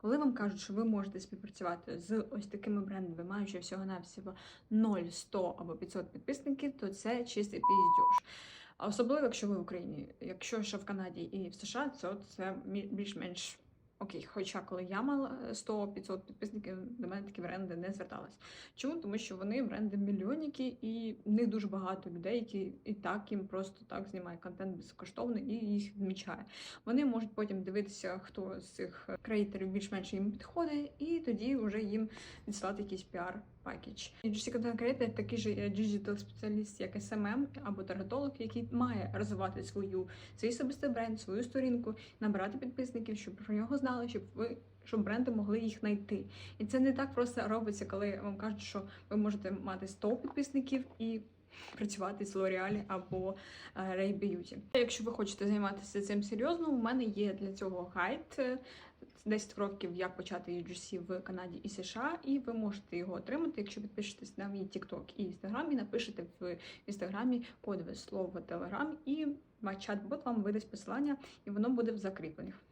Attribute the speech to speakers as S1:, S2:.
S1: Коли вам кажуть, що ви можете співпрацювати з ось такими брендами, маючи всього-навсього 0, 100 або 500 підписників, то це чистий піздюш. А особливо, якщо ви в Україні. Якщо що в Канаді і в США, то це більш-менш окей. Хоча коли я мала 100-500 підписників, до мене такі бренди не звертались. Чому? Тому що вони бренди мільйонники, і них дуже багато людей, які і так їм просто так знімає контент безкоштовно і їх відмічає. Вони можуть потім дивитися, хто з цих креаторів більш-менш їм підходить, і тоді вже їм відсилати якийсь піар. Agency Content Creator такий же діджитал спеціаліст, як SMM або таргетолог, який має розвивати свою свій особистий бренд, свою сторінку, набирати підписників, щоб про нього знали, щоб ви щоб бренди могли їх знайти. І це не так просто робиться, коли вам кажуть, що ви можете мати 100 підписників і працювати з L'Oreal або е, Ray Beauty. Якщо ви хочете займатися цим серйозно, у мене є для цього гайд. е, 10 кроків, як почати UGC в Канаді і США, і ви можете його отримати, якщо підпишетесь на мій TikTok і Instagram, і напишете в інстаграмі кодове слово Telegram, і ваш чат-бот вам видасть посилання, і воно буде в закріплених.